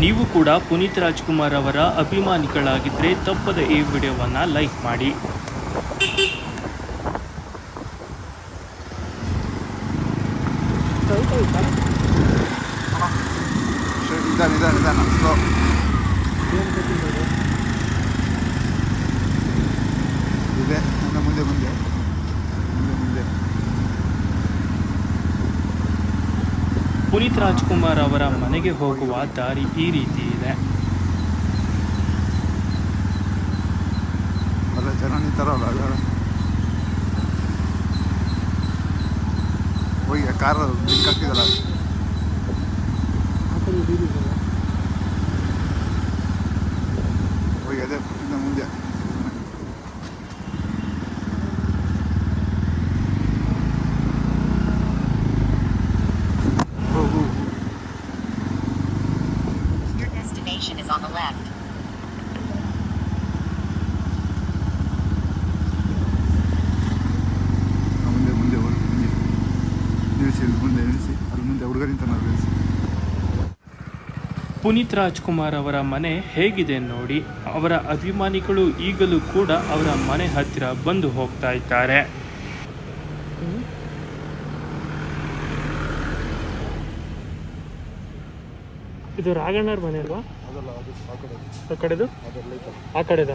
ನೀವು ಕೂಡ ಪುನೀತ್ ರಾಜ್ಕುಮಾರ್ ಅವರ ಅಭಿಮಾನಿಗಳಾಗಿದ್ದರೆ ತಪ್ಪದ ಈ ವಿಡಿಯೋವನ್ನು ಲೈಕ್ ಮಾಡಿ ನಿಧಾನ ಸ್ಲೋ ಇದೆ ಮುಂದೆ ಮುಂದೆ ಮುಂದೆ ಮುಂದೆ ಮುಂದೆ ಪುನೀತ್ ರಾಜ್ಕುಮಾರ್ ಅವರ ಮನೆಗೆ ಹೋಗುವ ದಾರಿ ಈ ರೀತಿ ಇದೆ. Car destination is on the left. ಮುಂದೆ ಮುಂದೆ ಮುಂದೆ ನಿಲ್ಲಿಸಿ. ಇಲ್ಲಿ ಮುಂದೆ ನಿಲ್ಲಿಸಿ. ಅಲ್ಲಿ ಮುಂದೆ ಹುಡುಗ ನಿಂತಾನ ನಿಲ್ಲಿಸಿ. ಪುನೀತ್ ರಾಜ್ಕುಮಾರ್ ಅವರ ಮನೆ ಹೇಗಿದೆ ನೋಡಿ. ಅವರ ಅಭಿಮಾನಿಗಳು ಈಗಲೂ ಕೂಡ ಅವರ ಮನೆ ಹತ್ತಿರ ಬಂದು ಹೋಗ್ತಾ ಇದ್ದಾರೆ. ಇದು ರಾಘಣ್ಣವ್ರ ಮನೆ ಅಲ್ವಾ? ಆ ಕಡೆದು. ಆ ಕಡೆದ?